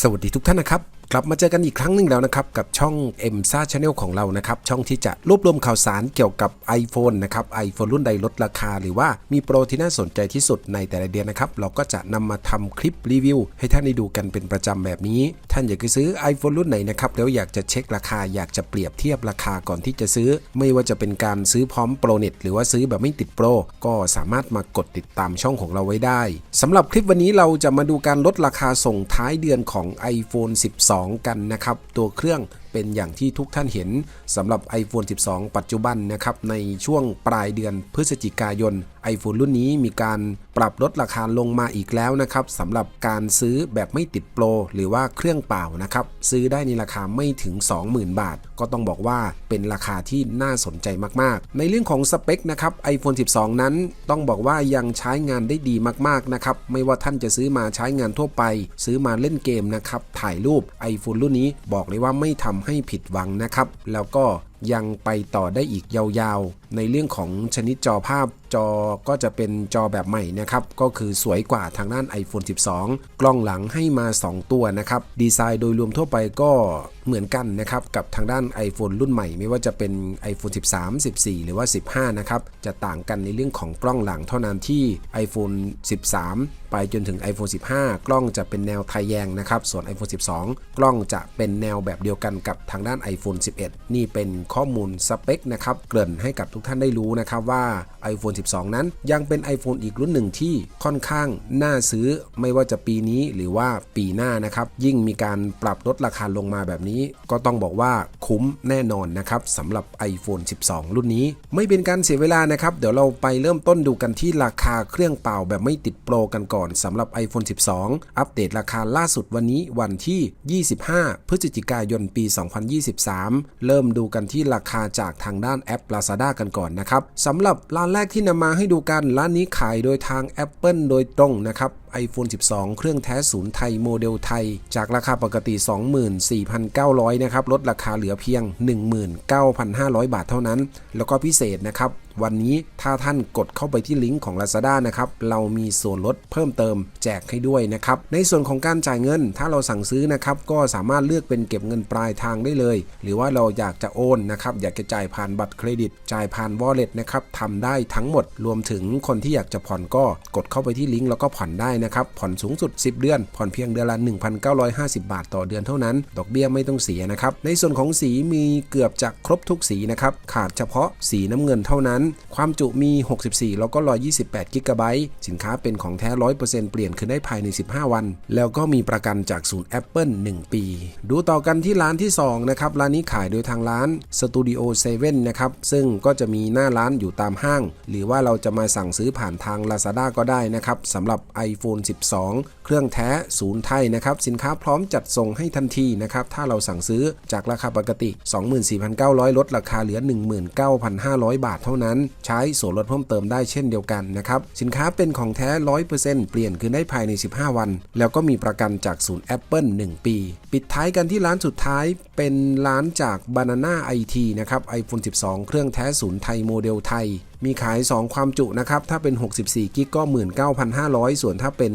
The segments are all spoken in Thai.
สวัสดีทุกท่านนะครับ ลับมาเจอกันอีกครั้งหนึ่งแล้วนะครับกับช่อง m s a Channel ของเรานะครับช่องที่จะรวบรวมข่าวสารเกี่ยวกับ iPhone นะครับ iPhone รุ่นใดลดราคา หรือว่ามีโปรที่น่าสนใจที่สุดในแต่ละเดือนนะครับเราก็จะนำมาทำคลิปรีวิว ให้ท่านได้ดูกันเป็นประจำแบบนี้ ท่านอยากจะซื้อ iPhone รุ่นไหนนะครับแล้วอยากจะเช็คราคาอยากจะเปรียบเทียบราคาก่อนที่จะซื้อ ไม่ว่าจะเป็นการซื้อพร้อมโปรเน็ตหรือว่าซื้อแบบไม่ติดโปรก็สามารถมากดติดตามช่องของเราไว้ได้สำหรับคลิปวันนี้เราจะมาดูการลดราคาส่งท้ายเดือนของ iPhone 12กันนะครับ ตัวเครื่องเป็นอย่างที่ทุกท่านเห็นสำหรับ iPhone 12 ปัจจุบันนะครับ ในช่วงปลายเดือนพฤศจิกายน iPhone รุ่นนี้มีการปรับลดราคาลงมาอีกแล้วนะครับสำหรับการซื้อแบบไม่ติดโปรหรือว่าเครื่องเปล่านะครับซื้อได้ในราคาไม่ถึง 20,000 บาท ก็ต้องบอกว่าเป็นราคาที่น่าสนใจมากๆ ในเรื่องของสเปคนะครับ iPhone 12 นั้นต้องบอกว่ายังใช้งานได้ดีมากๆนะครับไม่ว่าท่านจะซื้อมาใช้งานทั่วไป ซื้อมาเล่นเกมนะครับถ่ายรูป iPhone รุ่นนี้บอกเลยว่าไม่ทำให้ผิดหวังนะครับแล้วก็ยังไปต่อได้อีกยาวๆ ในเรื่องของชนิดจอภาพ จอก็จะเป็นจอแบบใหม่นะครับ ก็คือสวยกว่าทางด้าน iPhone 12 กล้องหลังให้มา 2 ตัวนะครับ ดีไซน์โดยรวมทั่วไปก็เหมือนกันนะครับ กับทางด้าน iPhone รุ่นใหม่ ไม่ว่าจะเป็น iPhone 13 14 หรือว่า 15 นะครับ จะต่างกันในเรื่องของกล้องหลังเท่านั้นที่ iPhone 13 ไปจนถึง iPhone 15 กล้องจะเป็นแนวไทแยงนะครับ ส่วน iPhone 12 กล้องจะเป็นแนวแบบเดียวกันกับทางด้าน iPhone 11 นี่เป็นข้อมูลสเปคนะครับ เกริ่นให้กับทุกท่านได้รู้นะครับว่า iPhone 12นั้น ยังเป็น iPhone อีกรุ่นหนึ่งที่ค่อนข้างน่าซื้อไม่ว่าจะปีนี้หรือว่าปีหน้านะครับยิ่งมีการปรับลดราคาลงมาแบบนี้ ก็ต้องบอกว่าคุ้มแน่นอนนะครับสำหรับ iPhone 12 รุ่นนี้ ไม่เป็นการเสียเวลานะครับ เดี๋ยวเราไปเริ่มต้นดูกันที่ราคาเครื่องเปล่าแบบไม่ติดโปรกันก่อนสำหรับ iPhone 12 อัปเดตราคาล่าสุดวันนี้วันที่ 25 พฤศจิกายนปี 2023 เริ่มดูกันที่ราคาจากทางด้านแอป Lazada กันก่อนนะครับสำหรับร้านแรกที่นำมาให้ดูกันร้านนี้ขายโดยทาง Apple โดยตรงนะครับ iPhone 12 เครื่องแท้ศูนย์ไทยโมเดลไทย จากราคาปกติ 24,900 นะครับ ลดราคาเหลือเพียง 19,500 บาทเท่านั้น แล้วก็พิเศษนะครับ วันนี้ถ้าท่านกดเข้าไปที่ลิงก์ของ Lazada นะครับ เรามีส่วนลดเพิ่มเติมแจกให้ด้วยนะครับ ในส่วนของการจ่ายเงิน ถ้าเราสั่งซื้อนะครับ ก็สามารถเลือกเป็นเก็บเงินปลายทางได้เลย หรือว่าเราอยากจะโอนนะครับ อยากจะจ่ายผ่านบัตรเครดิต จ่ายผ่าน wallet นะครับทำได้ทั้งหมด รวมถึงคนที่อยากจะผ่อนก็กดเข้าไปที่ลิงก์แล้วก็ผ่อนได้นะครับผ่อนสูงสุด 10 เดือน ผ่อนเพียงเดือนละ 1,950 บาทต่อเดือนเท่านั้น ดอกเบี้ยไม่ต้องเสียนะครับในส่วนของสีมีเกือบจะครบทุกสีนะครับขาดเฉพาะสีน้ำเงินเท่านั้น ความจุมี 64 แล้วก็ 128 กิกะไบต์สินค้าเป็นของแท้ 100%เปลี่ยนคืนได้ภายใน 15 วัน แล้วก็มีประกันจากศูนย์ Apple 1 ปี ดูต่อกันที่ร้านที่ 2 นะครับ ร้านนี้ขายโดยทางร้าน Studio 7 นะครับ ซึ่งก็จะมีหน้าร้านอยู่ตามห้าง หรือว่าเราจะมาสั่งซื้อผ่านทาง Lazada ก็ได้นะครับสำหรับ iPhone 12 เครื่องแท้ศูนย์ไทยนะครับสินค้าพร้อมจัดส่งให้ทันทีนะครับถ้าเราสั่งซื้อจากราคาปกติ 24,900 ลดราคาเหลือ 19,500 บาทเท่านั้น ใช้ส่วนลดเพิ่มเติมได้เช่นเดียวกันนะครับสินค้าเป็นของแท้ 100%เปลี่ยนคืนได้ภายใน 15 วัน แล้วก็มีประกันจากศูนย์ Apple 1 ปี ปิดท้ายกันที่ร้านสุดท้ายเป็นร้านจาก Banana IT นะครับ iPhone 12 เครื่องแท้ศูนย์ไทยโมเดลไทยมีขาย 2 ความจุนะครับ ถ้าเป็น 64 กิกก็ 19,500 ส่วนถ้าเป็น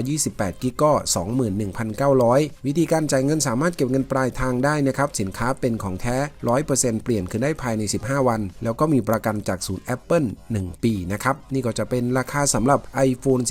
128 กิกก็ 21,900 วิธีการจ่ายเงินสามารถเก็บเงินปลายทางได้นะครับ สินค้าเป็นของแท้ 100%เปลี่ยนคืนได้ภายใน 15 วัน แล้วก็มีประกันจากศูนย์ Apple 1 ปีนะครับ นี่ก็จะเป็นราคาสำหรับ iPhone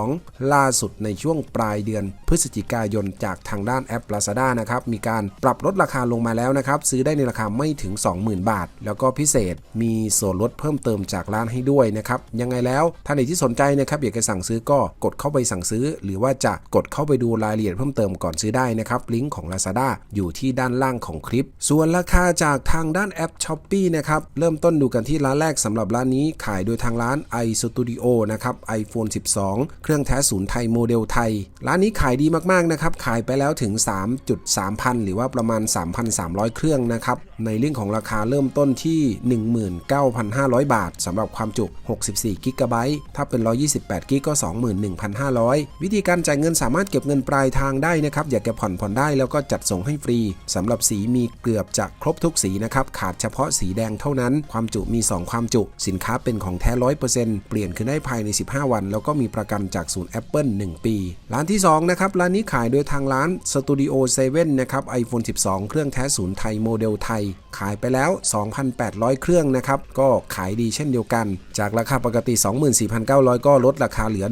12 ล่าสุดในช่วงปลายเดือน พฤศจิกายนจากทางด้านแอป Lazada นะครับ มีการปรับลดราคาลงมาแล้วนะครับ ซื้อได้ในราคาไม่ถึง 20,000 บาท แล้วก็พิเศษมีส่วนลดเพิ่มเติมจากร้านให้ด้วยนะครับยังไงแล้วท่านไหนที่สนใจนะครับอยากจะสั่งซื้อก็กดเข้าไปสั่งซื้อ หรือว่าจะกดเข้าไปดูรายละเอียดเพิ่มเติมก่อนซื้อได้นะครับลิงก์ของ Lazada อยู่ที่ด้านล่างของคลิป ส่วนราคาจากทางด้านแอป s h อ p e e นะครับเริ่มต้นดูกันที่ร้านแรกสำหรับร้านนี้ขายโดยทางร้าน iStudio นะครับ iPhone 12 เครื่องแท้ศูนย์ไทยโมเดลไทย ร้านนี้ขายดีมากๆนะครับขายไปแล้วถึง 3.3 พันหรือว่าประมาณ 3,300 เครื่องนะครับในเรื่องของราคาเริ่มต้นที่ 19,500 บาททสำหรับความจุ 64 กิกะไบต์ถ้าเป็น 128 กิกก็ 21,500 วิธีการจ่ายเงินสามารถเก็บเงินปลายทางได้นะครับ อยากจะผ่อนผ่อนได้แล้วก็จัดส่งให้ฟรีสำหรับสีมีเกือบจะครบทุกสีนะครับ ขาดเฉพาะสีแดงเท่านั้น ความจุมี 2 ความจุสินค้าเป็นของแท้ 100%เปลี่ยนคืนได้ภายใน 15 วัน แล้วก็มีประกันจากศูนย์ Apple 1 ปี ร้านที่ 2 นะครับ ร้านนี้ขายโดยทางร้าน Studio 7 นะครับ iPhone 12 เครื่องแท้ศูนย์ไทยโมเดลไทย ขายไปแล้ว 2,800 เครื่องนะครับ ก็ขายดีเชนเดียวกัน จากราคาปกติ 24,900 ก็ลดราคาเหลือ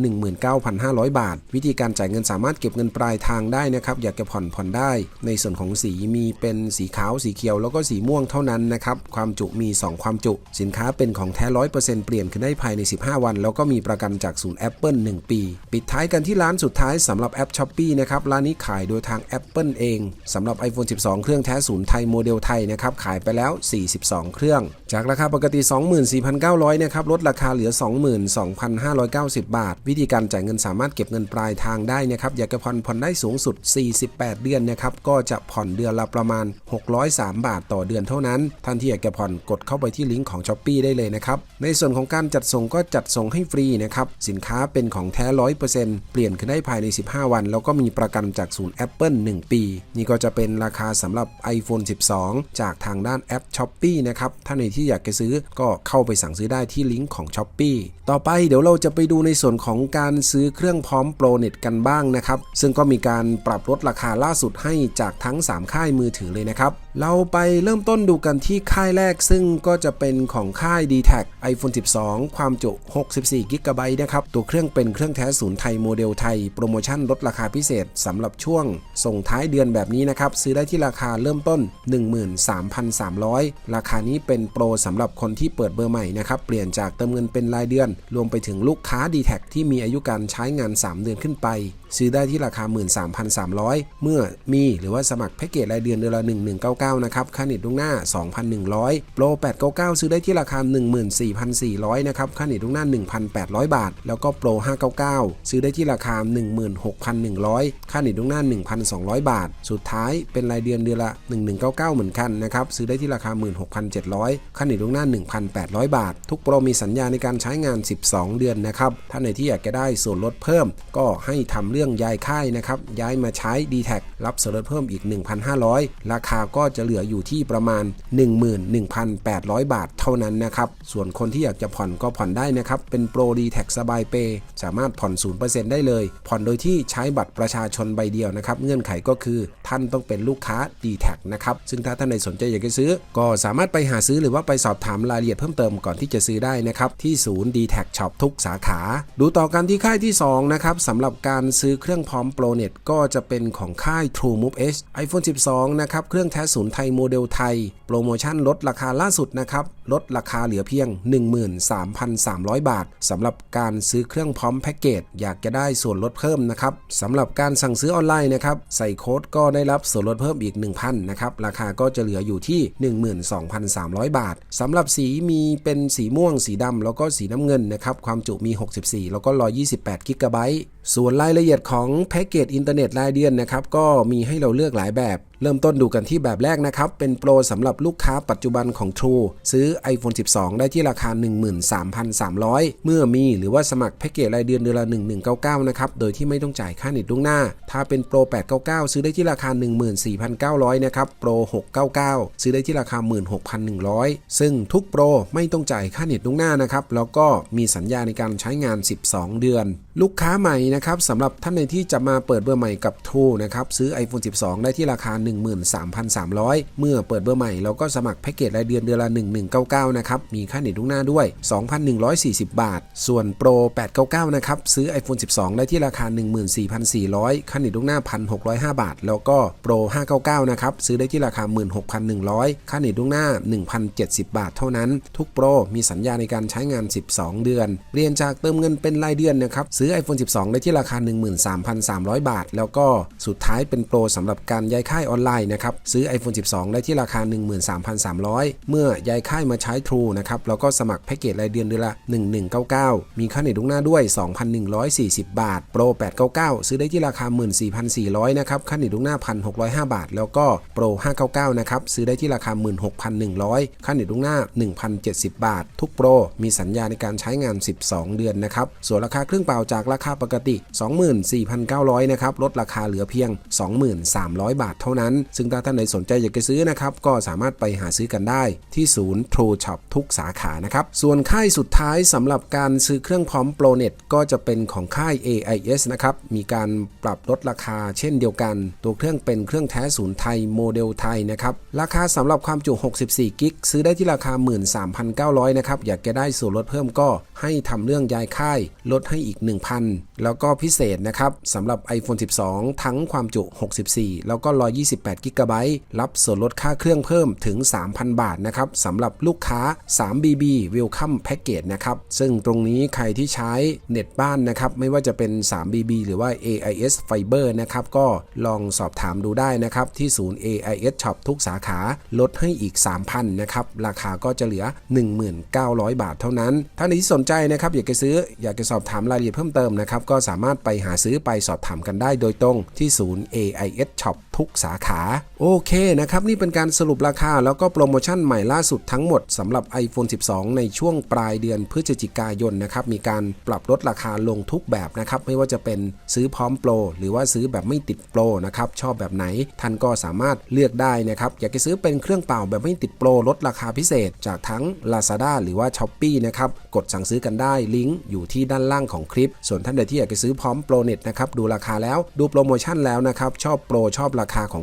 19,500 บาท วิธีการจ่ายเงินสามารถเก็บเงินปลายทางได้นะครับ อยากจะผ่อนผ่อนได้ ในส่วนของสีมีเป็นสีขาวสีเขียว แล้วก็สีม่วงเท่านั้นนะครับ ความจุมี 2 ความจุ สินค้าเป็นของแท้ 100%เปลี่ยนขึ้นได้ภายใน 15 วัน แล้วก็มีประกันจากศูนย์ Apple 1 ปี ปิดท้ายกันที่ร้านสุดท้ายสำหรับแอป s h อ p e e นะครับ ร้านนี้ขายโดยทาง Apple เองสำหรับ iPhone 12 เครื่องแท้ศูนย์ไทยโมเดลไทยนะครับ ขายไปแล้ว 42 เครื่อง จากราคาปกติ 24,900 24,900นะครับลดราคาเหลือ 22,590 บาท วิธีการจ่ายเงินสามารถเก็บเงินปลายทางได้นะครับอยากจะผ่อนผ่อนได้สูงสุด 48 เดือนนะครับก็จะผ่อนเดือนละประมาณ 603 บาทต่อเดือนเท่านั้นท่านที่อยากจะผ่อนกดเข้าไปที่ลิงก์ของ s h อ p e e ได้เลยนะครับในส่วนของการจัดส่งก็จัดส่งให้ฟรีนะครับสินค้าเป็นของแท้ 100%เปลี่ยนขึ้นได้ภายใน 15 วัน แล้วก็มีประกันจากศูนย์ Apple 1 ปี นี่ก็จะเป็นราคาสำหรับ iPhone 12 จากทางด้านแอป s h อ p e e นะครับถ้าในที่อยากจะซื้อก็เข้าไปสั่งซื้อได้ที่ลิงก์ของ s h อ p e e ต่อไปเดี๋ยวเราจะไปดูในส่วนของการซื้อเครื่องพร้อมโปรเน็ตกันบ้างนะครับ ซึ่งก็มีการปรับลดราคาล่าสุดให้จากทั้ง 3 ค่ายมือถือเลยนะครับ เราไปเริ่มต้นดูกันที่ค่ายแรกซึ่งก็จะเป็นของค่าย d t แท iPhone 12 ความจุ 64 g b นะครับ ตัวเครื่องเป็นเครื่องแท้ศูนย์ไทยโมเดลไทย โปรโมชั่นลดราคาพิเศษสำหรับช่วง ส่งท้ายเดือนแบบนี้นะครับ ซื้อได้ที่ราคาเริ่มต้น 13,300 ราคานี้เป็นโปรสำหรับคนที่เปิดเบอร์ใหม่นะครับเปลี่ยนจากเติมเงินเป็นรายเดือน รวมไปถึงลูกค้า d t แทที่มีอายุการใช้งาน 3 เดือนขึ้นไปซื้อได้ที่ราคา 13,300 เมื่อมีหรือว่าสมัครแพ็กเกจรายเดือนเดือนละ 1199 นะครับ ค่าเน็ตล่วงหน้า 2,100 โปร 899 ซื้อได้ที่ราคา 14,400 นะครับ ค่าเน็ตล่วงหน้า 1,800 บาท แล้วก็โปร 599 ซื้อได้ที่ราคา 16,100 ค่าเน็ตล่วงหน้า 1,200 บาท สุดท้ายเป็นรายเดือนเดือนละ 1199 เหมือนกันนะครับ ซื้อได้ที่ราคา 16,700 ค่าเน็ตล่วงหน้า 1,800 บาท ทุกโปรมีสัญญาในการใช้งาน 12 เดือนนะครับ ถ้าในที่อยากจะได้ส่วนลดเพิ่มก็ให้ทำเรื่องย้ายค่ายนะครับ ย้ายมาใช้ d t แทรับส่วนลดเพิ่มอีก 1,500 ราคาก็จะเหลืออยู่ที่ประมาณ 11,800 บาทเท่านั้นนะครับ ส่วนคนที่อยากจะผ่อนก็ผ่อนได้นะครับ เป็นโปร d t แทสบายเปย์สามารถผ่อน 0%ได้เลย ผ่อนโดยที่ใช้บัตรประชาชนใบเดียวนะครับ เงื่อนไขก็คือท่านต้องเป็นลูกค้า d t แทนะครับ ซึ่งถ้าท่านใดสนใจอยากจะซื้อ ก็สามารถไปหาซื้อหรือว่าไปสอบถามรายละเอียดเพิ่มเติมก่อนที่จะซื้อได้นะครับที่ศูนย์ d t แทช็อปทุกสาขา ดูต่อกันที่ค่ายที่2นะครับสำหรับการซื้อื้อเครื่องพร้อมโปรเน็ตก็จะเป็นของค่าย True Move H iPhone 12 นะครับ เครื่องแท้ศูนย์ไทยโมเดลไทย โปรโมชั่นลดราคาล่าสุดนะครับ ลดราคาเหลือเพียง 13,300 บาทสำหรับการซื้อเครื่องพร้อมแพ็กเกจ อยากจะได้ส่วนลดเพิ่มนะครับสำหรับการสั่งซื้อออนไลน์นะครับ ใส่โค้ดก็ได้รับส่วนลดเพิ่มอีก 1,000นะครับ ราคาก็จะเหลืออยู่ที่ 12,300 บาทสำหรับสีมีเป็นสีม่วง สีดำแล้วก็สีน้ำเงินนะครับ ความจุมี 64 แล้วก็ 128กิกะไบต์ ส่วนรายละเอียดของแพ็กเกจอินเทอร์เน็ตรายเดือนนะครับก็มีให้เราเลือกหลายแบบ เริ่มต้นดูกันที่แบบแรกนะครับ เป็นโปรสำหรับลูกค้าปัจจุบันของ True ซื้อ iPhone 12 ได้ที่ราคา 13,300 เมื่อมีหรือว่าสมัครแพ็กเกจรายเดือนเดือนละ 1199 นะครับ โดยที่ไม่ต้องจ่ายค่าเน็ตล่วงหน้า ถ้าเป็นโปร 899 ซื้อได้ที่ราคา 14,900 นะครับ โปร 699 ซื้อได้ที่ราคา 16,100 ซึ่งทุกโปรไม่ต้องจ่ายค่าเน็ตล่วงหน้านะครับ แล้วก็มีสัญญาในการใช้งาน 12 เดือน ลูกค้าใหม่นะครับสำหรับท่านในที่จะมาเปิดเบอร์ใหม่กับ True นะครับซื้อ iPhone 12 ได้ที่ราคา13,300 เมื่อเปิดเบอร์ใหม่เราก็สมัครแพ็กเกจรายเดือนเดือนละ 1199 นะครับ มีค่าเน็ตล่วงหน้าด้วย 2,140 บาท ส่วนโปร 899 นะครับ ซื้อ iPhone 12 ได้ที่ราคา 14,400 ค่าเน็ตล่วงหน้า 1,605 บาท แล้วก็โปร 599 นะครับ ซื้อได้ที่ราคา 16,100 ค่าเน็ตล่วงหน้า 1,070 บาทเท่านั้น ทุกโปรมีสัญญาในการใช้งาน 12 เดือนเปลี่ยนจากเติมเงินเป็นรายเดือนนะครับ ซื้อ iPhone 12 ได้ที่ที่ราคา 13,300 บาท แล้วก็สุดท้ายเป็นโปรสำหรับการย้ายค่ายออนไลน์นะครับซื้อ iPhone 12 ได้ที่ราคา 13,300 เมื่อย้ายค่ายมาใช้ True นะครับแล้วก็สมัครแพ็กเกจรายเดือนเดือนละ 1199 มีค่าเน็ตลุกหน้าด้วย 2,140 บาทโปร899 ซื้อได้ที่ราคา 14,400 นะครับค่าเน็ตลุกหน้า 1,605 บาท แล้วก็โปร599 นะครับซื้อได้ที่ราคา 16,100 ค่าเน็ตลุกหน้า 1,070 บาท ทุกโปรมีสัญญาในการใช้งาน 12 เดือนนะครับส่วนราคาเครื่องเปล่าจากราคาปกติ 24,900 นะครับลดราคาเหลือเพียง 23,000บาทเท่านั้นซึ่งถ้าท่านใดสนใจอยากจะซื้อนะครับ ก็สามารถไปหาซื้อกันได้ที่ศูนย์ True Shop ทุกสาขานะครับ ส่วนค่ายสุดท้ายสำหรับการซื้อเครื่องพร้อมโปรเน็ตก็จะเป็นของค่าย AIS นะครับ มีการปรับลดราคาเช่นเดียวกัน ตัวเครื่องเป็นเครื่องแท้ศูนย์ไทยโมเดลไทยนะครับ ราคาสำหรับความจุ 64 กิก ซื้อได้ที่ราคา 13,900 นะครับ อยากจะได้ส่วนลดเพิ่มก็ให้ทำเรื่องย้ายค่าย ลดให้อีก 1,000 แล้วก็พิเศษนะครับสำหรับ iPhone 12 ทั้งความจุ 64 แล้วก็ 120 128กิกะไบต์รับส่วนลดค่าเครื่องเพิ่มถึง 3,000 บาทนะครับสำหรับลูกค้า 3BB Welcome Package นะครับ ซึ่งตรงนี้ใครที่ใช้เน็ตบ้านนะครับ ไม่ว่าจะเป็น 3BB หรือว่า AIS Fiber นะครับ ก็ลองสอบถามดูได้นะครับ ที่ศูนย์ AIS Shop ทุกสาขาลดให้อีก 3,000นะครับ ราคาก็จะเหลือ 19,000บาทเท่านั้นถ้าในที่สนใจนะครับ อยากจะซื้ออยากจะสอบถามรายละเอียดเพิ่มเติมนะครับ ก็สามารถไปหาซื้อไปสอบถามกันได้โดยตรงที่ศูนย์ AIS Shop ทุกสาขาโอเคนะครับ นี่เป็นการสรุปราคาแล้วก็โปรโมชั่นใหม่ล่าสุดทั้งหมดสำหรับ iPhone 12 ในช่วงปลายเดือนพฤศจิกายนนะครับ มีการปรับลดราคาลงทุกแบบนะครับ ไม่ว่าจะเป็นซื้อพร้อมโปร หรือว่าซื้อแบบไม่ติดโปรนะครับ ชอบแบบไหน ท่านก็สามารถเลือกได้นะครับ อยากจะซื้อเป็นเครื่องเปล่าแบบไม่ติดโปรลดราคาพิเศษ จากทั้ง Lazada หรือว่า s h อ p e e นะครับ กดสั่งซื้อกันได้ ลิงก์อยู่ที่ด้านล่างของคลิป ส่วนท่านใดที่อยากจะซื้อพร้อมโปรเน็ตนะครับ ดูราคาแล้ว ดูโปรโมชั่นแล้วนะครับ ชอบโปร ชอบราคาของ